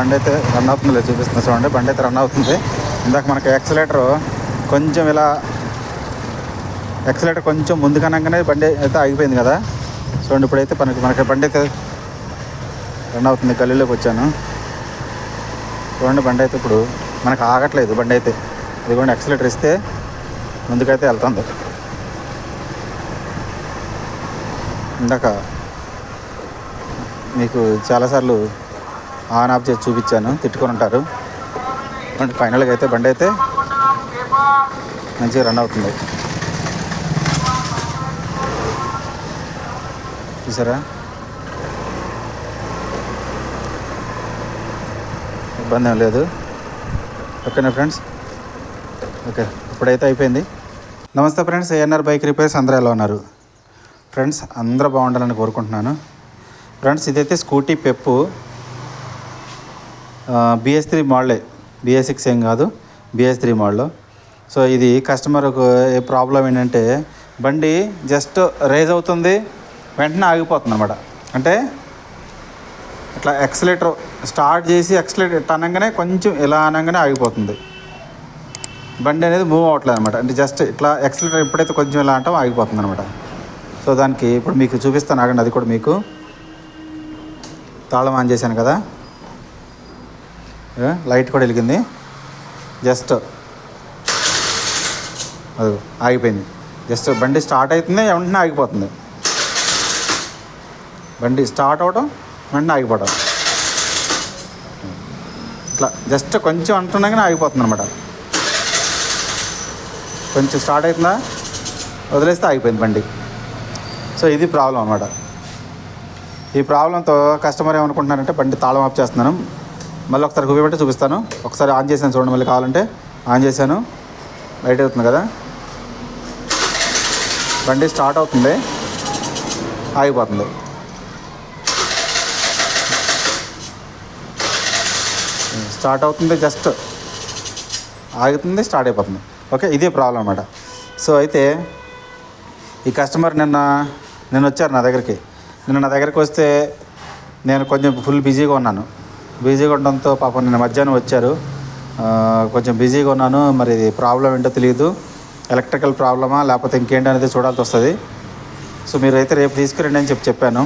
బండి అయితే రన్ అవుతుంది లేదు చూపిస్తుంది చూడండి. బండి అయితే రన్ అవుతుంది. ఇందాక మనకి యాక్సిలేటర్ కొంచెం ఇలా యాక్సిలేటర్ కొంచెం ముందుకనగానే బండి అయితే ఆగిపోయింది కదా. చూడండి ఇప్పుడైతే మనకి మనకి బండి అయితే రన్ అవుతుంది. గల్లీలోకి వచ్చాను. చూడండి బండి అయితే ఇప్పుడు మనకు ఆగట్లేదు బండి అయితే ఇదిగోండి యాక్సిలేటర్ ఇస్తే ముందుకైతే వెళ్తుంది. ఇందాక మీకు చాలాసార్లు ఆన్ ఆఫ్ చేసి చూపించాను. తిట్టుకొని ఉంటారు. అంటే ఫైనల్గా అయితే బండి అయితే మంచిగా రన్ అవుతుంది. చూసారా? ఇబ్బంది ఏం లేదు. ఓకేనా ఫ్రెండ్స్ ఓకే ఇప్పుడైతే అయిపోయింది. నమస్తే ఫ్రెండ్స్ ఏఎన్ఆర్ బైక్ రిపేర్స్ అందరూ ఎలా ఉన్నారు? ఫ్రెండ్స్ అందరూ బాగుండాలని కోరుకుంటున్నాను. ఫ్రెండ్స్ ఇదైతే స్కూటీ పెప్పు. బిఎస్ త్రీ మోడలే. బిఎస్ సిక్స్ ఏం కాదు. BS three model. సో ఇది కస్టమర్కు ఏ ప్రాబ్లం ఏంటంటే బండి జస్ట్ రేజ్ అవుతుంది వెంటనే ఆగిపోతుంది అనమాట అంటే ఇట్లా ఎక్సలేటర్ స్టార్ట్ చేసి ఎక్సలేటర్ అనగానే కొంచెం ఇలా అనగానే ఆగిపోతుంది. బండి అనేది మూవ్ అవ్వట్లేదు అనమాట అంటే జస్ట్ ఇట్లా ఎక్సలేటర్ ఎప్పుడైతే కొంచెం ఇలా అంటామో ఆగిపోతుంది అనమాట సో దానికి ఇప్పుడు మీకు చూపిస్తాను ఆగండి అది కూడా మీకు. తాళం ఆన్ చేశాను కదా. లైట్ కూడా వెలిగింది. జస్ట్ అది ఆగిపోయింది. జస్ట్ బండి స్టార్ట్ అవుతుంది వెంటనే ఆగిపోతుంది. బండి స్టార్ట్ అవడం వెంటనే ఆగిపోవడం ఇట్లా జస్ట్ కొంచెం అంటున్నాగానే ఆగిపోతుంది అనమాట కొంచెం స్టార్ట్ అవుతుందా వదిలేస్తే ఆగిపోయింది బండి. సో ఇది ప్రాబ్లం అనమాట ఈ ప్రాబ్లంతో కస్టమర్ ఏమనుకుంటున్నారంటే బండి తాళం ఆఫ్ చేస్తున్నాను. మళ్ళీ ఒకసారి చూపెట్టి చూపిస్తాను. ఒకసారి ఆన్ చేశాను చూడండి మళ్ళీ కావాలంటే. ఆన్ చేశాను. లైట్ అవుతుంది కదా? బండి స్టార్ట్ అవుతుంది. ఆగిపోతుంది. స్టార్ట్ అవుతుంది జస్ట్. ఆగుతుంది స్టార్ట్ అయిపోతుంది. ఓకే ఇదే ప్రాబ్లం అనమాట సో అయితే ఈ కస్టమర్ నిన్న నిన్న వచ్చారు నా దగ్గరికి. నిన్న నా దగ్గరికి వస్తే నేను కొంచెం ఫుల్ బిజీగా ఉన్నాను. బిజీగా ఉండడంతో పాపం నిన్న మధ్యాహ్నం వచ్చారు. కొంచెం బిజీగా ఉన్నాను. మరి ఇది ప్రాబ్లం ఏంటో తెలియదు ఎలక్ట్రికల్ ప్రాబ్లమా? లేకపోతే ఇంకేంటి అనేది చూడాల్సి వస్తుంది. సో మీరైతే రేపు తీసుకురండి అని చెప్పి చెప్పాను.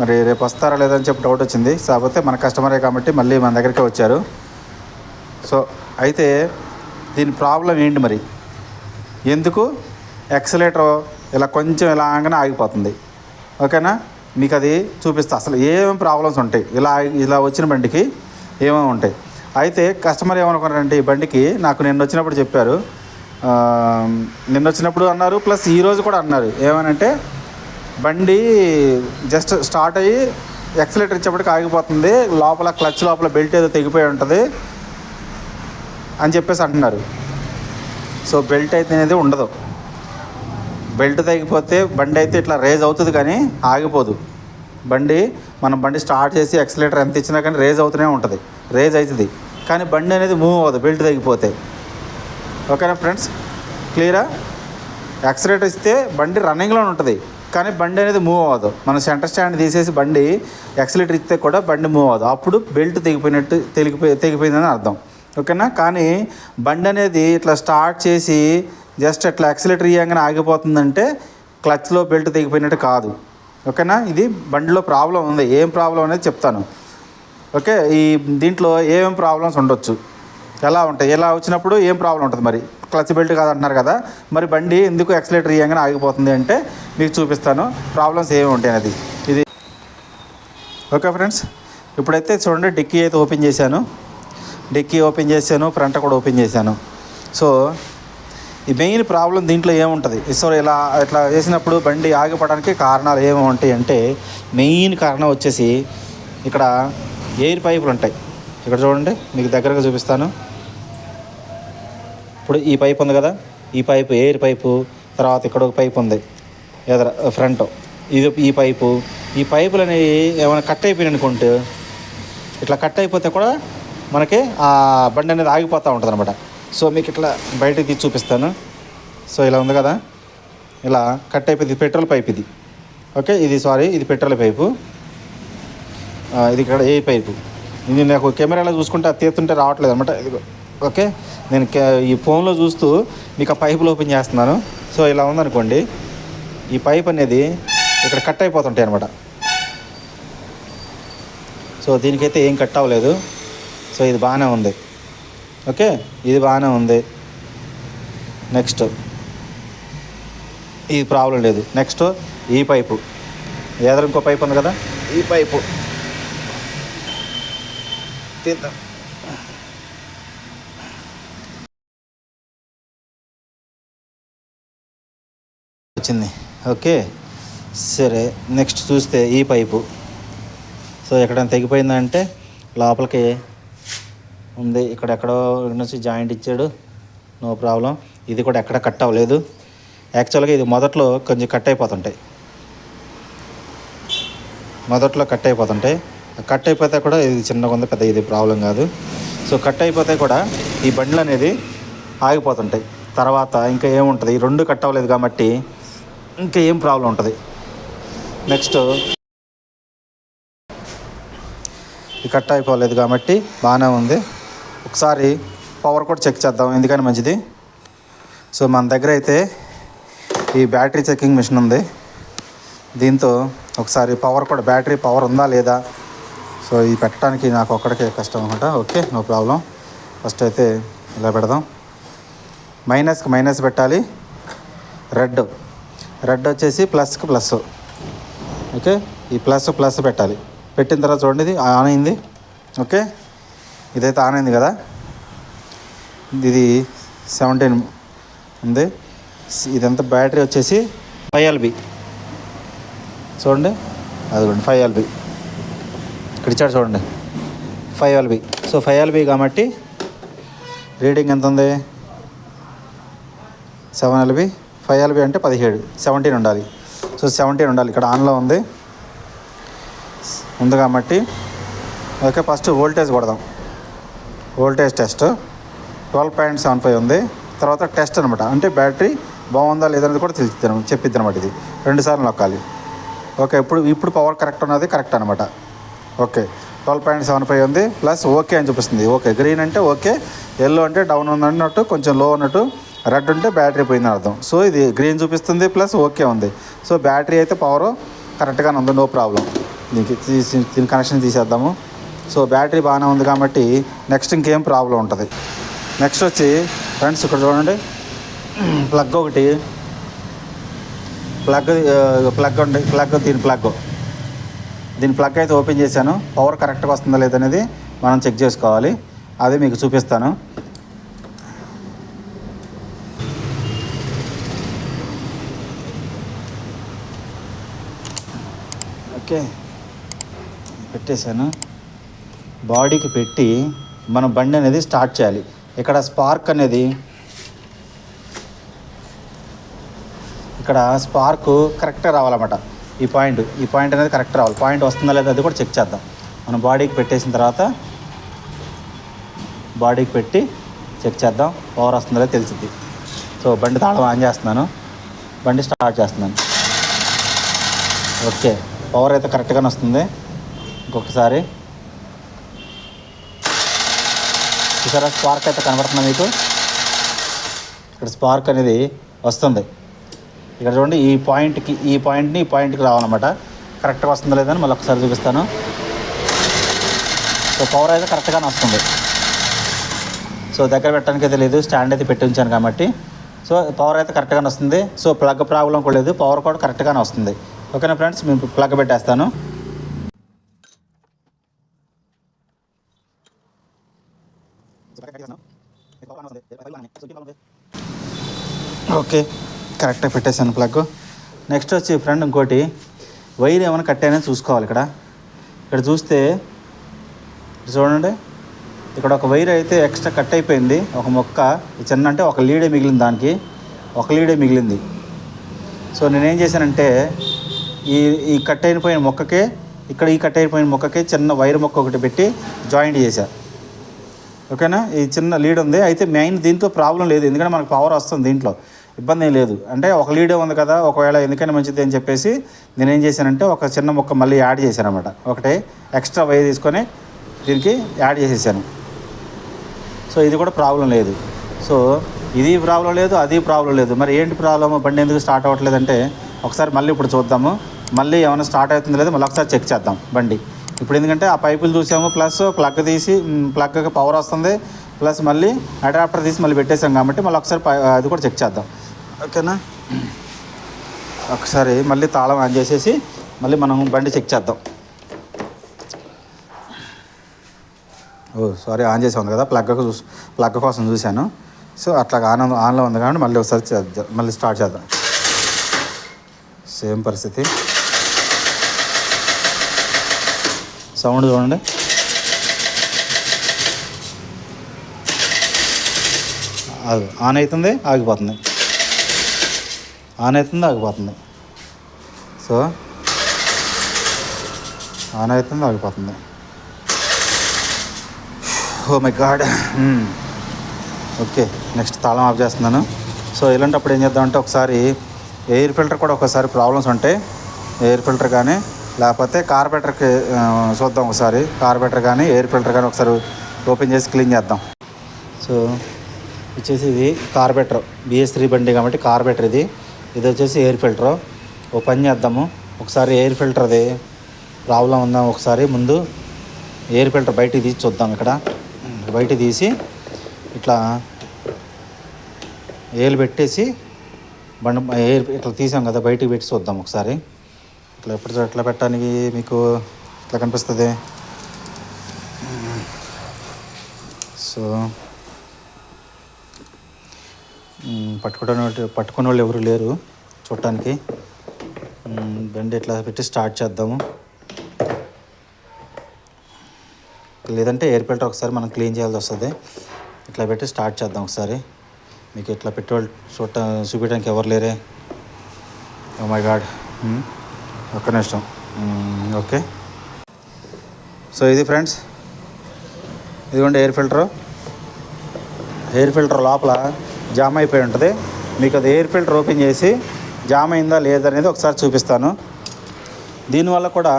మరి రేపు వస్తారా లేదని చెప్పి డౌట్ వచ్చింది. కాకపోతే మన కస్టమరే కాబట్టి మళ్ళీ మన దగ్గరికి వచ్చారు. సో అయితే దీని ప్రాబ్లం ఏంటి మరి? ఎందుకు? ఎక్సలేటర్ ఇలా కొంచెం ఇలా ఆగిపోతుంది. ఓకేనా? మీకు అది చూపిస్తా. అసలు ఏమేమి ప్రాబ్లమ్స్ ఉంటాయి? ఇలా ఇలా వచ్చిన బండికి ఏమేమి ఉంటాయి? అయితే కస్టమర్ ఏమనుకున్నారంటే ఈ బండికి నాకు నిన్న వచ్చినప్పుడు చెప్పారు. నిన్న వచ్చినప్పుడు అన్నారు ప్లస్ ఈరోజు కూడా అన్నారు. ఏమనంటే బండి జస్ట్ స్టార్ట్ అయ్యి ఎక్సలేటర్ ఇచ్చేప్పటికి ఆగిపోతుంది. లోపల క్లచ్ లోపల బెల్ట్ ఏదో తెగిపోయి ఉంటుంది అని చెప్పేసి అంటున్నారు. సో బెల్ట్ అయితే అనేది ఉండదు. బెల్ట్ తగ్గిపోతే బండి అయితే ఇట్లా రేజ్ అవుతుంది కానీ ఆగిపోదు. బండి మనం బండి స్టార్ట్ చేసి ఎక్సలేటర్ ఎంత ఇచ్చినా కానీ రేజ్ అవుతూనే ఉంటుంది. రేజ్ అవుతుంది కానీ బండి అనేది మూవ్ అవ్వదు బెల్ట్ తగ్గిపోతే. ఓకేనా ఫ్రెండ్స్? క్లియరా? ఎక్సలేటర్ ఇస్తే బండి రన్నింగ్లో ఉంటుంది. కానీ బండి అనేది మూవ్ అవ్వదు. మనం సెంటర్ స్టాండ్ తీసేసి బండి ఎక్సలేటర్ ఇస్తే కూడా బండి మూవ్ అవ్వదు. అప్పుడు బెల్ట్ తెగిపోయినట్టు తెగిపోయి తెగిపోయిందని అర్థం. ఓకేనా? కానీ బండి అనేది ఇట్లా స్టార్ట్ చేసి జస్ట్ అట్లా యాక్సిలేటర్ ఇవ్వగానే ఆగిపోతుందంటే క్లచ్లో బెల్ట్ తెగిపోయినట్టు కాదు. ఓకేనా? ఇది బండిలో ప్రాబ్లం ఉంది. ఏం ప్రాబ్లం అనేది చెప్తాను. ఓకే? ఈ దీంట్లో ఏమేమి ప్రాబ్లమ్స్ ఉండొచ్చు? ఎలా ఉంటాయి? ఎలా వచ్చినప్పుడు ఏం ప్రాబ్లం ఉంటుంది మరి? క్లచ్ బెల్ట్ కాదంటున్నారు కదా. మరి బండి ఎందుకు యాక్సిలేటర్ ఇవ్వగానే ఆగిపోతుంది అంటే మీకు చూపిస్తాను. ప్రాబ్లమ్స్ ఏమి ఉంటాయి అది ఇది ఓకే ఫ్రెండ్స్? ఇప్పుడైతే చూడండి డిక్కీ అయితే ఓపెన్ చేశాను. డిక్కీ ఓపెన్ చేశాను ఫ్రంట్ కూడా ఓపెన్ చేశాను. సో ఈ మెయిన్ ప్రాబ్లం దీంట్లో ఏముంటుంది? సో ఇలా ఇట్లా చేసినప్పుడు బండి ఆగిపోవడానికి కారణాలు ఏమి ఉంటాయి అంటే మెయిన్ కారణం వచ్చేసి ఇక్కడ ఎయిర్ పైపులు ఉంటాయి. ఇక్కడ చూడండి మీకు దగ్గరగా చూపిస్తాను. ఇప్పుడు ఈ పైప్ ఉంది కదా? ఈ పైపు ఎయిర్ పైపు తర్వాత ఇక్కడ ఒక పైప్ ఉంది. ఎదర ఫ్రంట్ ఇది ఈ పైపు ఈ పైపులు అనేవి ఏమైనా కట్ అయిపోయినాయి అనుకుంటే ఇట్లా కట్ అయిపోతే కూడా మనకి ఆ బండి అనేది ఆగిపోతూ ఉంటుంది అనమాట సో మీకు ఇట్లా బయటకి తీసి చూపిస్తాను. సో ఇలా ఉంది కదా? ఇలా కట్ అయిపోయింది పెట్రోల్ పైప్ ఇది. ఓకే ఇది సారీ ఇది పెట్రోల్ పైపు. ఇది ఇక్కడ ఏ పైపు? ఇది నాకు కెమెరాలో చూసుకుంటే అది తీస్తుంటే రావట్లేదు అనమాట ఇదిగో ఓకే? నేను ఈ ఫోన్లో చూస్తూ మీకు ఆ పైపులు ఓపెన్ చేస్తున్నాను. సో ఇలా ఉందనుకోండి ఈ పైప్ అనేది ఇక్కడ కట్ అయిపోతుంటాయి అనమాట సో దీనికైతే ఏం కట్ అవ్వలేదు. సో ఇది బాగానే ఉంది. ఓకే? ఇది బాగానే ఉంది. నెక్స్ట్ ఇది ప్రాబ్లం లేదు. నెక్స్ట్ ఈ పైపు. ఎదురు ఇంకో పైపు ఉంది కదా? ఈ పైపు. తీద్దాం వచ్చింది. ఓకే? సరే. నెక్స్ట్ చూస్తే ఈ పైపు. సో ఎక్కడైనా తెగిపోయిందంటే లోపలికి ఉంది. ఇక్కడ ఎక్కడో నుంచి జాయింట్ ఇచ్చాడు. No problem. ఇది కూడా ఎక్కడ కట్ అవ్వలేదు. యాక్చువల్గా ఇది మొదట్లో కొంచెం కట్ అయిపోతుంటాయి. మొదట్లో కట్ అయిపోతుంటాయి. కట్ అయిపోతే కూడా ఇది చిన్నగా ఉంది పెద్ద ఇది ప్రాబ్లం కాదు. సో కట్ అయిపోతే కూడా ఈ బండ్లు అనేది ఆగిపోతుంటాయి. తర్వాత ఇంకా ఏముంటుంది? ఈ రెండు కట్ అవ్వలేదు కాబట్టి ఇంకా ఏం ప్రాబ్లం ఉంటుంది? నెక్స్ట్. ఇది కట్ అయిపోలేదు కాబట్టి బాగానే ఉంది. ఒకసారి పవర్ కూడా చెక్ చేద్దాం ఎందుకని మంచిది? సో మన దగ్గర అయితే ఈ బ్యాటరీ చెకింగ్ మిషన్ ఉంది. దీంతో ఒకసారి పవర్ కూడా బ్యాటరీ పవర్ ఉందా లేదా? సో ఇది పెట్టడానికి నాకు ఒక్కడికే కష్టం అనమాట ఓకే నో ప్రాబ్లం ఫస్ట్ అయితే ఇలా పెడదాం. మైనస్కి మైనస్ పెట్టాలి. రెడ్ రెడ్ వచ్చేసి ప్లస్కి ప్లస్ ఓకే ఈ ప్లస్ ప్లస్ పెట్టాలి. పెట్టిన తర్వాత చూడండి ఇది ఆన్ అయింది. ఓకే. ఇదైతే ఆన్ అయింది కదా? ఇది సెవెంటీన్ ఉంది. ఇదంతా బ్యాటరీ వచ్చేసి ఫైవ్ ఎల్బి. చూడండి. అదిగోండి ఫైవ్ ఎల్బి. ఇక్కడ ఇచ్చాడు చూడండి. Five L B. So five L B కాబట్టి రీడింగ్ ఎంత ఉంది? Seven LB. ఫైవ్ ఎల్బి అంటే పదిహేడు. సెవెంటీన్ ఉండాలి. సో సెవెంటీన్ ఉండాలి. ఇక్కడ ఆన్లో ఉంది. ఉంది కాబట్టి. ఓకే ఫస్ట్ వోల్టేజ్ కొడదాం. Voltage test. Twelve point seven five ఉంది. తర్వాత టెస్ట్ అనమాట అంటే బ్యాటరీ బాగుందా లేదనేది కూడా తెలుస్తుంది చెప్పిద్ది అనమాట ఇది. రెండుసార్లు నొక్కాలి. ఓకే ఇప్పుడు ఇప్పుడు పవర్ కరెక్ట్ ఉన్నది కరెక్ట్ అనమాట okay twelve point seven five ఉంది. ప్లస్ ఓకే అని చూపిస్తుంది. ఓకే గ్రీన్ అంటే ఓకే ఎల్లో అంటే డౌన్ ఉంది అన్నట్టు కొంచెం లో ఉన్నట్టు రెడ్ ఉంటే బ్యాటరీ పోయిందని అర్థం. సో ఇది గ్రీన్ చూపిస్తుంది ప్లస్ ఓకే ఉంది. సో బ్యాటరీ అయితే పవర్ కరెక్ట్గానే ఉంది నో ప్రాబ్లం. దీనికి తీసి దీని కనెక్షన్ తీసేద్దాము. సో బ్యాటరీ బాగానే ఉంది కాబట్టి నెక్స్ట్ ఇంకేం ప్రాబ్లం ఉంటుంది. నెక్స్ట్ వచ్చి ఫ్రెండ్స్ ఇక్కడ చూడండి. ప్లగ్ ఒకటి. ప్లగ్ ప్లగ్ ఉండి ప్లగ్ దీని ప్లగ్. దీని ప్లగ్ అయితే ఓపెన్ చేశాను. పవర్ కరెక్ట్గా వస్తుందా లేదనేది మనం చెక్ చేసుకోవాలి. అదే మీకు చూపిస్తాను. ఓకే. పెట్టేశాను. బాడీకి పెట్టి మనం బండి అనేది స్టార్ట్ చేయాలి. ఇక్కడ స్పార్క్ అనేది ఇక్కడ స్పార్క్ కరెక్ట్గా రావాలన్నమాట. ఈ పాయింట్ ఈ పాయింట్ అనేది కరెక్ట్ రావాలి. పాయింట్ వస్తుందా లేదా అది కూడా చెక్ చేద్దాం. మనం బాడీకి పెట్టేసిన తర్వాత బాడీకి పెట్టి చెక్ చేద్దాం. పవర్ వస్తుందో లేదా తెలిసింది సో బండి తాళం ఆన్ చేస్తున్నాను. బండి స్టార్ట్ చేస్తున్నాను. ఓకే. పవర్ అయితే కరెక్ట్గానే వస్తుంది. ఇంకొకసారి. చూసారా? స్పార్క్ అయితే కనబడుతుందా మీకు. ఇక్కడ స్పార్క్ అనేది వస్తుంది. ఇక్కడ చూడండి ఈ పాయింట్కి ఈ పాయింట్ని ఈ పాయింట్కి రావాలన్నమాట. కరెక్ట్గా వస్తుందో లేదని మళ్ళీ ఒకసారి చూపిస్తాను. సో పవర్ అయితే కరెక్ట్గానే వస్తుంది. సో దగ్గర పెట్టడానికి అయితే లేదు స్టాండ్ అయితే పెట్టి ఉంచాను కాబట్టి. సో పవర్ అయితే కరెక్ట్గానే వస్తుంది. సో ప్లగ్ ప్రాబ్లం కూడా లేదు పవర్ కూడా కరెక్ట్గానే వస్తుంది. ఓకేనా ఫ్రెండ్స్? మేము ప్లగ్ పెట్టేస్తాను. ఓకే కరెక్ట్గా పెట్టేశాను ప్లగ్. నెక్స్ట్ వచ్చి ఫ్రెండ్ ఇంకోటి వైర్ ఏమైనా కట్టాయని చూసుకోవాలి ఇక్కడ. ఇక్కడ చూస్తే చూడండి ఇక్కడ ఒక వైర్ అయితే ఎక్స్ట్రా కట్ అయిపోయింది. ఒక మొక్క చిన్న అంటే ఒక లీడే మిగిలింది దానికి. ఒక లీడే మిగిలింది. సో నేనేం చేశానంటే ఈ ఈ కట్ అయిపోయిన మొక్కకే ఇక్కడ ఈ కట్ అయిపోయిన మొక్కకే చిన్న వైర్ మొక్క ఒకటి పెట్టి జాయింట్ చేశాను ఓకేనా? ఈ చిన్న లీడ్ ఉంది. అయితే మెయిన్ దీంతో ప్రాబ్లం లేదు. ఎందుకంటే మనకు పవర్ వస్తుంది దీంట్లో. ఇబ్బంది ఏం లేదు. అంటే ఒక లీడే ఉంది కదా ఒకవేళ ఎందుకైనా మంచిది అని చెప్పేసి నేనేం చేశానంటే ఒక చిన్న మొక్క మళ్ళీ యాడ్ చేశాను అనమాట ఒకటే ఎక్స్ట్రా వైర్ తీసుకొని దీనికి యాడ్ చేసేసాను. సో ఇది కూడా ప్రాబ్లం లేదు. సో ఇది ప్రాబ్లం లేదు అది ప్రాబ్లం లేదు. మరి ఏంటి ప్రాబ్లమ్ బండి ఎందుకు స్టార్ట్ అవ్వట్లేదంటే ఒకసారి మళ్ళీ ఇప్పుడు చూద్దాము. మళ్ళీ ఏమైనా స్టార్ట్ అవుతుందో లేదో మళ్ళీ ఒకసారి చెక్ చేద్దాం బండి. ఇప్పుడు ఎందుకంటే ఆ పైపులు చూసాము ప్లస్ ప్లగ్ తీసి ప్లగ్కి పవర్ వస్తుంది ప్లస్ మళ్ళీ అడాప్టర్ తీసి మళ్ళీ పెట్టేసాం కాబట్టి మళ్ళీ ఒకసారి పై- అది కూడా చెక్ చేద్దాం. ఓకేనా? ఒకసారి మళ్ళీ తాళం ఆన్ చేసేసి మళ్ళీ మనం బండి చెక్ చేద్దాం. ఓ సారీ ఆన్ చేసి ఉంది కదా ప్లగ్ చూసి ప్లగ్ కోసం చూశాను. సో అట్లా ఆన్ ఆన్లో ఉంది కాబట్టి మళ్ళీ ఒకసారి చేద్దాం మళ్ళీ స్టార్ట్ చేద్దాం. సేమ్ పరిస్థితి. సౌండ్ చూడండి. అది ఆన్ అవుతుంది ఆగిపోతుంది. ఆన్ అవుతుంది ఆగిపోతుంది. సో ఆన్ అవుతుంది ఆగిపోతుంది. Oh my god okay next తాళం ఆఫ్ చేస్తున్నాను. సో ఇలాంటప్పుడు ఏం చేద్దామంటే ఒకసారి ఎయిర్ ఫిల్టర్ కూడా ఒకసారి ప్రాబ్లమ్స్ ఉంటాయి ఎయిర్ ఫిల్టర్ కానీ లేకపోతే కార్బెటర్కి చూద్దాం ఒకసారి. కార్బెటర్ కానీ ఎయిర్ ఫిల్టర్ కానీ ఒకసారి ఓపెన్ చేసి క్లీన్ చేద్దాం. సో వచ్చేసి ఇది కార్బెటర్ బిఎస్ త్రీ బండి కాబట్టి కార్బెటర్ ఇది. ఇది వచ్చేసి ఎయిర్ ఫిల్టర్. ఓ పని చేద్దాము. ఒకసారి ఎయిర్ ఫిల్టర్ది ప్రాబ్లం ఉందా ఒకసారి ముందు ఎయిర్ ఫిల్టర్ బయటికి తీసి చూద్దాం ఇక్కడ. బయట తీసి ఇట్లా ఏలు పెట్టేసి బండ ఎయిర్ ఇట్లా తీసాం కదా బయటికి పెట్టి చూద్దాం ఒకసారి. ఇట్లా ఎప్పుడు ఎట్లా పెట్టడానికి మీకు ఇట్లా కనిపిస్తుంది? సో మ్, పట్టుకోవడం పట్టుకునే వాళ్ళు ఎవరు లేరు చూడటానికి. బండి ఇట్లా పెట్టి స్టార్ట్ చేద్దాము. లేదంటే ఎయిర్ ఫిల్టర్ ఒకసారి మనం క్లీన్ చేయాల్సి వస్తుంది. ఇట్లా పెట్టి స్టార్ట్ చేద్దాం ఒకసారి. మీకు ఇట్లా పెట్రోల్ చూడ చూపించడానికి ఎవరు లేరే? Oh my god. ఒక్క నిమిషం. ఓకే. సో ఇది ఫ్రెండ్స్ ఇదిగోండి ఎయిర్ ఫిల్టర్. ఎయిర్ ఫిల్టర్ లోపల జామ్ అయిపోయి ఉంటుంది. మీకు అది ఎయిర్ ఫిల్టర్ ఓపెన్ చేసి జామ్ అయిందా లేదా అనేది ఒకసారి చూపిస్తాను. దీనివల్ల కూడా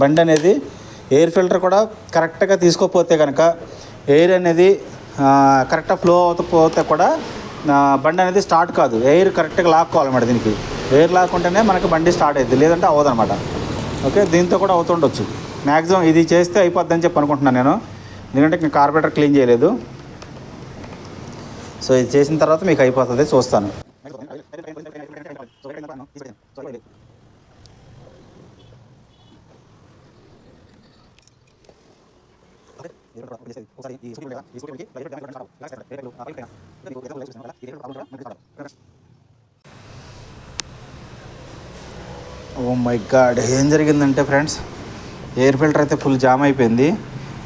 బండి అనేది ఎయిర్ ఫిల్టర్ కూడా కరెక్ట్గా తీసుకోకపోతే కనుక ఎయిర్ అనేది కరెక్ట్గా ఫ్లో అవుతపోతే కూడా బండి అనేది స్టార్ట్ కాదు. ఎయిర్ కరెక్ట్గా లాక్కోవాలన్నమాట దీనికి. ఎయిర్ లాక్కుంటేనే మనకి బండి స్టార్ట్ అవుతుంది లేదంటే అవ్వదన్నమాట ఓకే దీంతో కూడా అవుతుండొచ్చు మ్యాక్సిమం ఇది చేస్తే అయిపోద్దని చెప్పి అనుకుంటున్నాను నేను ఎందుకంటే నేను కార్బొరేటర్ క్లీన్ చేయలేదు సో ఇది చేసిన తర్వాత మీకు అయిపోతుంది చూస్తాను ఓ మై గాడ్ ఏం జరిగిందంటే ఫ్రెండ్స్ ఎయిర్ ఫిల్టర్ అయితే ఫుల్ జామ్ అయిపోయింది.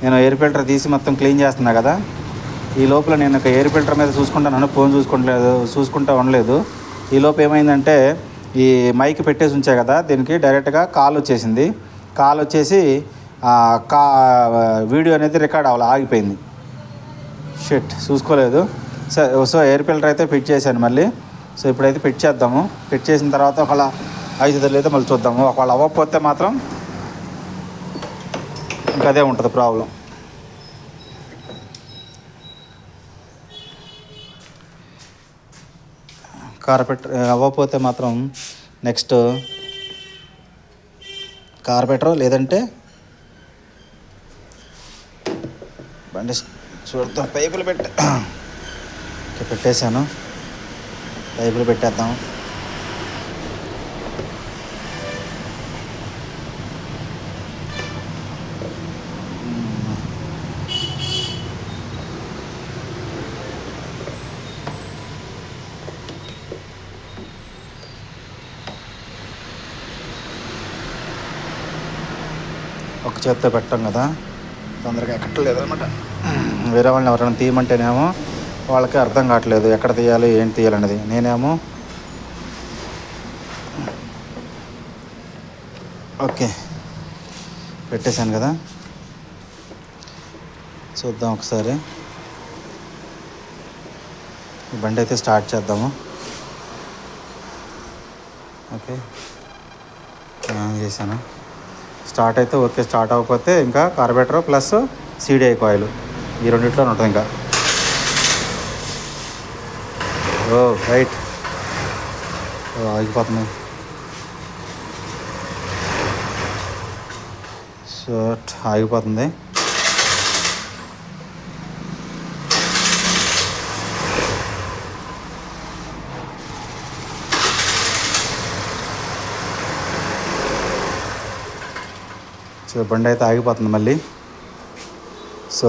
నేను ఎయిర్ ఫిల్టర్ తీసి మొత్తం క్లీన్ చేస్తున్నా కదా. ఈ లోపల నేను ఒక ఎయిర్ ఫిల్టర్ మీద చూసుకుంటాను ఫోన్ చూసుకుంటలేదు చూసుకుంటా ఉండలేదు. ఈ లోపు ఏమైందంటే ఈ మైక్ పెట్టేసి ఉంచా కదా దీనికి డైరెక్ట్గా కాల్ వచ్చేసింది. కాల్ వచ్చేసి కా వీడియో అనేది రికార్డ్ అవ్వాలి ఆగిపోయింది. షిట్ చూసుకోలేదు. సో సో ఎయిర్ ఫిల్టర్ అయితే ఫిట్ చేశాను మళ్ళీ. సో ఇప్పుడైతే ఫిట్ చేద్దాము. ఫిట్ చేసిన తర్వాత ఒకలా ఐదు లేదా మళ్ళీ చూద్దాము. ఒకవేళ అవ్వకపోతే మాత్రం ఇంకా అదే ఉంటుంది ప్రాబ్లం. కార్పెట్ అవ్వకపోతే మాత్రం నెక్స్ట్ కార్పెటర్ లేదంటే బండి చూద్దాం. పైపులు పెట్ట పెట్టేశాను. పైపులు పెట్టేద్దాం. ఒక చేత్తో పెట్టాం కదా. తొందరగా ఎక్కట్లేదు అనమాట. వేరే వాళ్ళని ఎవరైనా తీయమంటేనేమో వాళ్ళకి అర్థం కావట్లేదు ఎక్కడ తీయాలి ఏంటి తీయాలనేది నేనేమో ఓకే. పెట్టేశాను కదా. చూద్దాం ఒకసారి. బండి అయితే స్టార్ట్ చేద్దాము. ఓకే. చేశాను. స్టార్ట్ అయితే ఓకే స్టార్ట్ అవ్వకపోతే ఇంకా కార్బేటర్ ప్లస్ సీడీఐ కాయిల్ ఈ రెండిట్లో ఉంటుంది ఇంకా. Oh right. ఓ ఆగిపోతుంది సో ఆగిపోతుంది. సో బండి అయితే ఆగిపోతుంది మళ్ళీ సో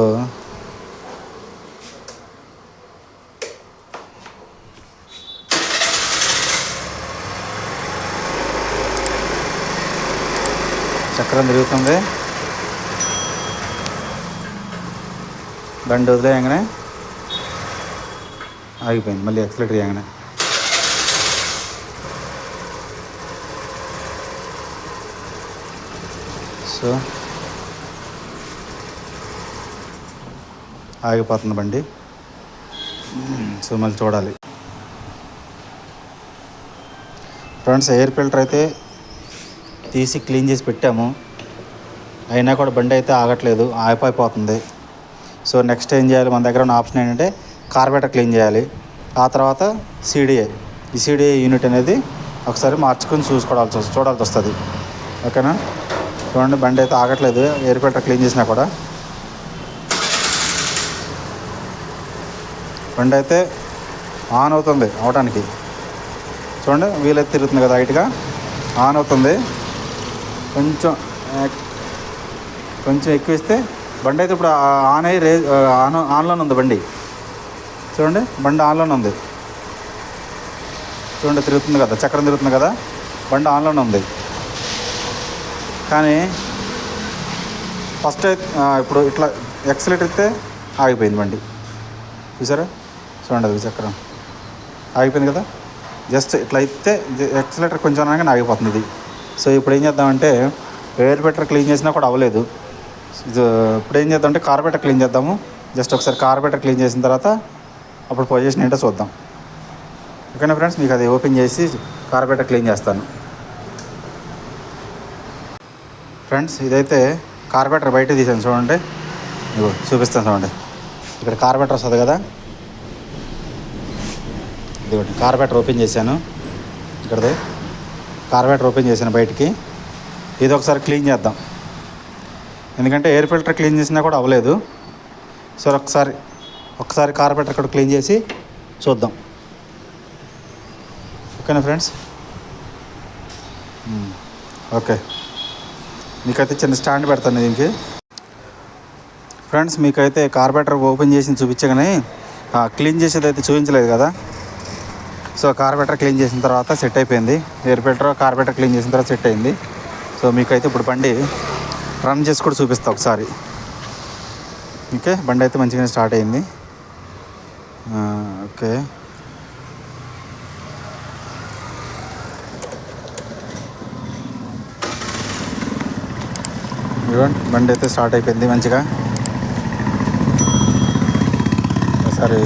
చక్రం తిరుగుతుంది బండి వదిలేయంగానే ఆగిపోయింది మళ్ళీ ఎక్సలేటర్ చేయగానే సో ఆగిపోతుంది బండి. సో మళ్ళీ చూడాలి. ఫ్రెండ్స్ ఎయిర్ ఫిల్టర్ అయితే తీసి క్లీన్ చేసి పెట్టాము. అయినా కూడా బండి అయితే ఆగట్లేదు ఆగిపోయిపోతుంది. సో నెక్స్ట్ ఏం చేయాలి? మన దగ్గర ఉన్న ఆప్షన్ ఏంటంటే కార్బేటర్ క్లీన్ చేయాలి. ఆ తర్వాత సిడిఐ ఈ సిడిఐ యూనిట్ అనేది ఒకసారి మార్చుకొని చూసుకోవాల్సి వస్తుంది చూడాల్సి వస్తుంది. ఓకేనా? చూడండి బండి అయితే ఆగట్లేదు. ఎయిర్ ఫిల్టర్ క్లీన్ చేసినా కూడా. బండి అయితే ఆన్ అవుతుంది అవడానికి చూడండి వీలైతే తిరుగుతుంది కదా హైట్గా. ఆన్ అవుతుంది. కొంచెం కొంచెం ఎక్కువ ఇస్తే బండి అయితే ఇప్పుడు ఆన్ అయ్యి రే ఆన్ ఆన్లోనే ఉంది బండి. చూడండి బండి ఆన్లోనే ఉంది. చూడండి తిరుగుతుంది కదా చక్రం తిరుగుతుంది కదా. బండి ఆన్లోనే ఉంది. కానీ ఫస్ట్ ఇప్పుడు ఇట్లా ఎక్సలేటర్ ఇస్తే ఆగిపోయింది బండి. చూసారా? చూడండి అది చక్రం ఆగిపోయింది కదా? జస్ట్ ఇట్లా అయితే ఎక్సలేటర్ కొంచెం అనగానే ఆగిపోతుంది ఇది. సో ఇప్పుడు ఏం చేద్దామంటే ఎయిర్ బెటర్ క్లీన్ చేసినా కూడా అవ్వలేదు. ఇప్పుడు ఏం చేద్దామంటే కార్బేటర్ క్లీన్ చేద్దాము. జస్ట్ ఒకసారి కార్బేటర్ క్లీన్ చేసిన తర్వాత అప్పుడు పొజిషన్ ఏంటో చూద్దాం. ఓకేనా ఫ్రెండ్స్? మీకు అది ఓపెన్ చేసి కార్బేటర్ క్లీన్ చేస్తాను. ఫ్రెండ్స్ ఇదైతే కార్పెటర్ బయట తీసాను చూడండి. ఇగో చూపిస్తాను చూడండి. ఇక్కడ కార్పెటర్ వస్తుంది కదా. ఇదిగోండి కార్పెటర్ ఓపెన్ చేశాను. ఇక్కడది. కార్బేటర్ ఓపెన్ చేశాను బయటికి. ఇది ఒకసారి క్లీన్ చేద్దాం. ఎందుకంటే ఎయిర్ ఫిల్టర్ క్లీన్ చేసినా కూడా అవ్వలేదు. సో ఒకసారి ఒకసారి కార్పెటర్ కూడా క్లీన్ చేసి చూద్దాం. ఓకేనా ఫ్రెండ్స్? ఓకే. మీకైతే చిన్న స్టాండ్ పెడతాను దీనికి. ఫ్రెండ్స్ మీకైతే కార్బేటర్ ఓపెన్ చేసి చూపించగానే క్లీన్ చేసేది అయితే చూపించలేదు కదా. సో కార్బేటర్ క్లీన్ చేసిన తర్వాత సెట్ అయిపోయింది. ఎయిర్ ఫిల్టర్ కార్బేటర్ క్లీన్ చేసిన తర్వాత సెట్ అయింది. సో మీకైతే ఇప్పుడు బండి రన్ చేసి కూడా చూపిస్తా ఒకసారి. ఓకే బండి అయితే మంచిగానే స్టార్ట్ అయింది. ఓకే. ఇదిగోండి బండి అయితే స్టార్ట్ అయిపోయింది మంచిగా. ఒకసారి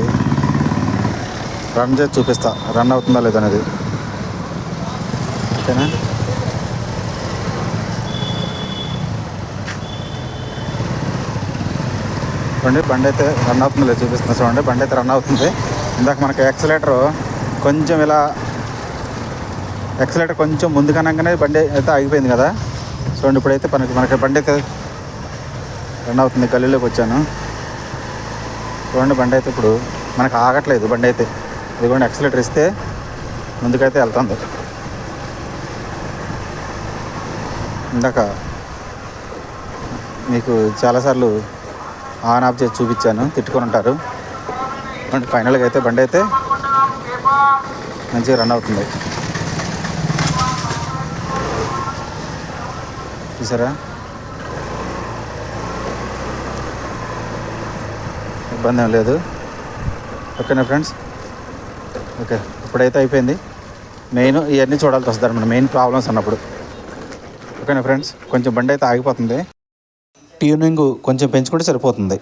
రన్ చేసి చూపిస్తా. రన్ అవుతుందా లేదా అనేది. ఓకేనా? చూడండి బండి అయితే రన్ అవుతుంది లేదు చూపిస్తున్నా. చూడండి బండి అయితే రన్ అవుతుంది. ఇందాక మనకి ఎక్సలేటర్ కొంచెం ఇలా ఎక్సలేటర్ కొంచెం ముందు కనగానే బండి అయితే ఆగిపోయింది కదా. చూడండి ఇప్పుడైతే మనకి మనకి బండి అయితే రన్ అవుతుంది. గల్లీలోకి వచ్చాను. చూడండి బండి అయితే ఇప్పుడు మనకు ఆగట్లేదు. బండి అయితే ఇదిగోండి ఎక్సలేటర్ ఇస్తే ముందుకైతే వెళ్తుంది. ఇందాక మీకు చాలాసార్లు ఆన్ ఆఫ్ చేసి చూపించాను. తిట్టుకొని ఉంటారు. ఫైనల్గా అయితే బండి అయితే మంచిగా రన్ అవుతుంది. చూసారా ఇబ్బంది ఏం లేదు. ఓకేనా ఫ్రెండ్స్? ఓకే ఇప్పుడైతే అయిపోయింది. మెయిన్ ఇవన్నీ చూడాల్సి వస్తుంది అనమాట మెయిన్ ప్రాబ్లమ్స్ అన్నప్పుడు. ఓకేనా ఫ్రెండ్స్? కొంచెం బండి అయితే ఆగిపోతుంది. ట్యూనింగ్ కొంచెం పెంచుకుంటే సరిపోతుంది.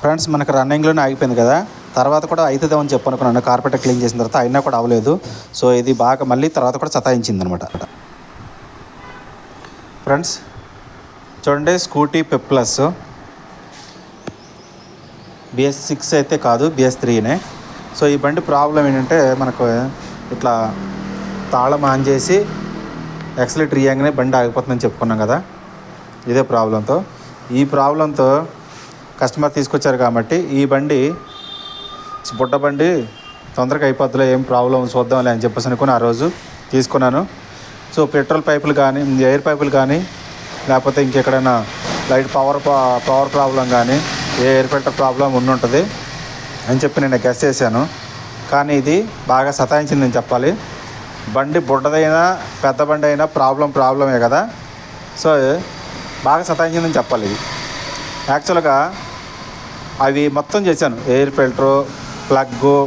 ఫ్రెండ్స్ మనకు రన్నింగ్లోనే ఆగిపోయింది కదా. తర్వాత కూడా అవుతుందేమని చెప్పి అనుకున్నాను. కార్పెట్ క్లీన్ చేసిన తర్వాత అయినా కూడా అవ్వలేదు. సో ఇది బాగా మళ్ళీ తర్వాత కూడా సతాయించింది అనమాట ఫ్రెండ్స్ చూడండి స్కూటీ పెప్లస్ బిఎస్ సిక్స్ అయితే కాదు బిఎస్ త్రీనే. సో ఈ బండి ప్రాబ్లం ఏంటంటే మనకు ఇట్లా తాళం ఆన్ చేసి ఎక్సలెట్ ఇయ్యంగానే బండి ఆగిపోతుందని చెప్పుకున్నాం కదా. ఇదే ప్రాబ్లంతో. ఈ ప్రాబ్లంతో కస్టమర్ తీసుకొచ్చారు కాబట్టి ఈ బండి బుడ్డ బండి తొందరగా అయిపోద్దులే ఏం ప్రాబ్లం చూద్దాంలే అని చెప్పేసి అనుకుని ఆ రోజు తీసుకున్నాను. సో పెట్రోల్ పైపులు కానీ ఎయిర్ పైపులు కానీ లేకపోతే ఇంకెక్కడైనా లైట్ పవర్ పవర్ ప్రాబ్లం కానీ ఏ ఎయిర్ ఫిల్టర్ ప్రాబ్లం ఉండి ఉంటుంది అని చెప్పి నేను గెస్ చేశాను. కానీ ఇది బాగా సతాయించింది నేను చెప్పాలి. బండి బుడ్డదైనా పెద్ద బండి అయినా ప్రాబ్లం ప్రాబ్లమే కదా. సో బాగా సతాయించిందని చెప్పాలి ఇది. యాక్చువల్గా అవి మొత్తం చేశాను. ఎయిర్ ఫిల్టరు ప్లగ్గు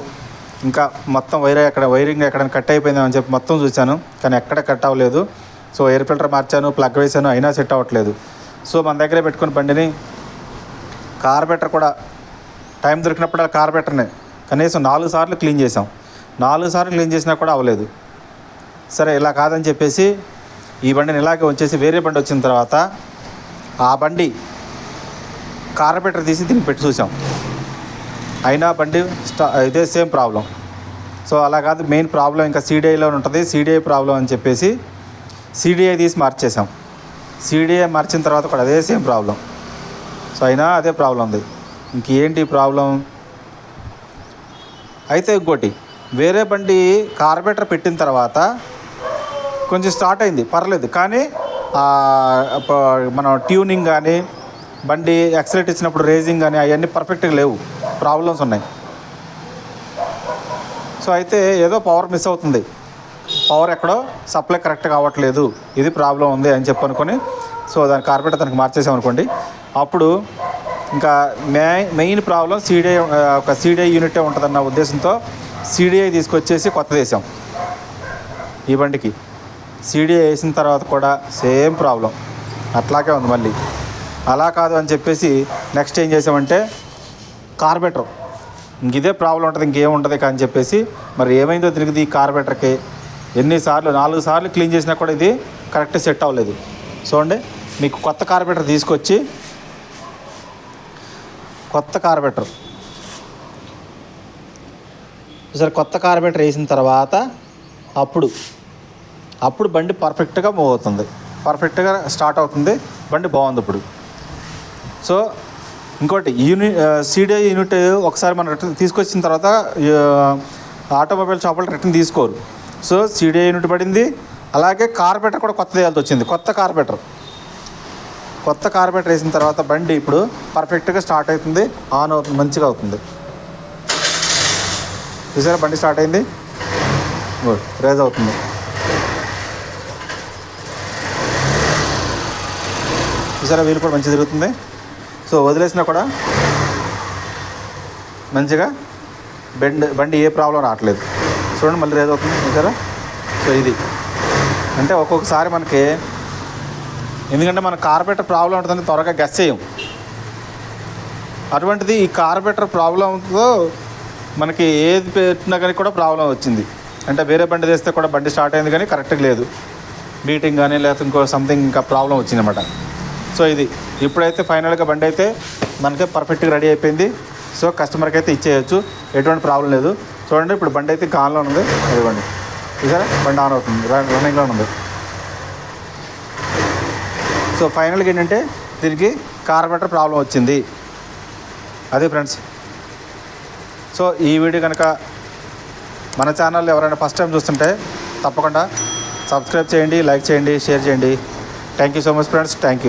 ఇంకా మొత్తం వైర్ ఎక్కడ వైరింగ్ ఎక్కడ కట్ అయిపోయిందని చెప్పి మొత్తం చూశాను. కానీ ఎక్కడ కట్ అవ్వలేదు. సో ఎయిర్ ఫిల్టర్ మార్చాను ప్లగ్ వేసాను అయినా సెట్ అవ్వట్లేదు. సో మన దగ్గరే పెట్టుకుని బండిని కార్బెటర్ కూడా టైం దొరికినప్పుడు ఆ కార్బెటర్ని కనీసం నాలుగు సార్లు క్లీన్ చేసాం నాలుగు సార్లు క్లీన్ చేసినా కూడా అవ్వలేదు. సరే ఇలా కాదని చెప్పేసి ఈ బండిని ఇలాగే ఉంచేసి వేరే బండి వచ్చిన తర్వాత ఆ బండి కార్బెటర్ తీసి దీన్ని పెట్టి చూసాం అయినా బండి స్టా ఇదే సేమ్ ప్రాబ్లం. సో అలా కాదు మెయిన్ ప్రాబ్లం ఇంకా సీడీఐలో ఉంటుంది. సీడీఐ ప్రాబ్లం అని చెప్పేసి సీడీఐ తీసి మార్చేసాం సీడీఐ మార్చిన తర్వాత కూడా అదే సేమ్ ప్రాబ్లం సో అయినా అదే ప్రాబ్లం ఉంది. ఇంకేంటి ప్రాబ్లం అయితే ఇంకోటి వేరే బండి కార్పెటర్ పెట్టిన తర్వాత కొంచెం స్టార్ట్ అయింది. పర్లేదు. కానీ మనం మన ట్యూనింగ్ కానీ బండి ఎక్సలెట్ ఇచ్చినప్పుడు రేజింగ్ కానీ అవన్నీ పర్ఫెక్ట్గా లేవు. ప్రాబ్లమ్స్ ఉన్నాయి. సో అయితే ఏదో పవర్ మిస్ అవుతుంది. పవర్ ఎక్కడో సప్లై కరెక్ట్ కావట్లేదు. ఇది ప్రాబ్లం ఉంది అని చెప్పి అనుకొని సో దాని కార్పెట్ దానికి మార్చేసాం అనుకోండి. అప్పుడు ఇంకా మే మెయిన్ ప్రాబ్లం సీడీఐ ఒక సీడీఐ యూనిటే ఉంటుందన్న ఉద్దేశంతో సీడీఐ తీసుకొచ్చేసి కొత్త వేసాం. ఈ బండికి. సీడీఐ వేసిన తర్వాత కూడా సేమ్ ప్రాబ్లం. అట్లాగే ఉంది మళ్ళీ. అలా కాదు అని చెప్పేసి నెక్స్ట్ ఏం చేసామంటే కార్బెటర్ ఇంక ఇదే ప్రాబ్లం ఉంటుంది ఇంకేం ఉంటుంది అని చెప్పేసి మరి ఏమైందో తిరిగి ఈ కార్బెటర్కి ఎన్నిసార్లు నాలుగు సార్లు క్లీన్ చేసినా కూడా ఇది కరెక్ట్ సెట్ అవ్వలేదు. చూడండి మీకు కొత్త కార్పెటర్ తీసుకొచ్చి కొత్త కార్పెటర్. సరే కొత్త కార్బెటర్ వేసిన తర్వాత అప్పుడు అప్పుడు బండి పర్ఫెక్ట్గా మూవ్ అవుతుంది. పర్ఫెక్ట్గా స్టార్ట్ అవుతుంది బండి బాగుంది ఇప్పుడు. సో ఇంకోటి యూనిట్ సీడీఐ యూనిట్ ఒకసారి మనం రిటర్న్ తీసుకొచ్చిన తర్వాత ఆటోమొబైల్ షాపులు రిటర్న్ తీసుకోరు. సో సిడిఐ యూనిట్ పడింది. అలాగే కార్పెటర్ కూడా కొత్త వేయాల్సి వచ్చింది. కొత్త కార్పెటర్. కొత్త కార్పెటర్ వేసిన తర్వాత బండి ఇప్పుడు పర్ఫెక్ట్గా స్టార్ట్ అవుతుంది. ఆన్ అవుతుంది మంచిగా అవుతుంది. చూసారా? బండి స్టార్ట్ అయింది. గుడ్. రేజ్ అవుతుంది. చూసారా? వీలు కూడా మంచిగా తిరుగుతుంది. సో వదిలేసినా కూడా మంచిగా బండి బండి ఏ ప్రాబ్లం రావట్లేదు. చూడండి మళ్ళీ రేజ్ అవుతుంది చూసారా? సో ఇది. అంటే ఒక్కొక్కసారి మనకి ఎందుకంటే మన కార్పెటర్ ప్రాబ్లం ఉంటుందని త్వరగా గెస్ చేయం. అటువంటిది ఈ కార్పెటర్ ప్రాబ్లంతో మనకి ఏది పెట్టినా కానీ కూడా ప్రాబ్లం వచ్చింది. అంటే వేరే బండి తెస్తే కూడా బండి స్టార్ట్ అయింది కానీ కరెక్ట్గా లేదు. బీటింగ్ కానీ లేకపోతే ఇంకో సంథింగ్ ఇంకా ప్రాబ్లం వచ్చిందన్నమాట. సో ఇది. ఇప్పుడైతే ఫైనల్గా బండి అయితే మనకి పర్ఫెక్ట్గా రెడీ అయిపోయింది. సో కస్టమర్కి అయితే ఇచ్చేయచ్చు. ఎటువంటి ప్రాబ్లం లేదు. చూడండి ఇప్పుడు బండి అయితే ఆన్లో ఉంది. ఇదిగోండి. చూసారా? బండి ఆన్ అవుతుంది. రన్నింగ్లో ఉంది. సో ఫైనల్గా ఏంటంటే దీనికి కార్బెటర్ ప్రాబ్లం వచ్చింది. అదే ఫ్రెండ్స్ సో ఈ వీడియో కనుక మన ఛానల్ ఎవరైనా ఫస్ట్ టైం చూస్తుంటే తప్పకుండా సబ్స్క్రైబ్ చేయండి లైక్ చేయండి షేర్ చేయండి. Thank you so much friends thank you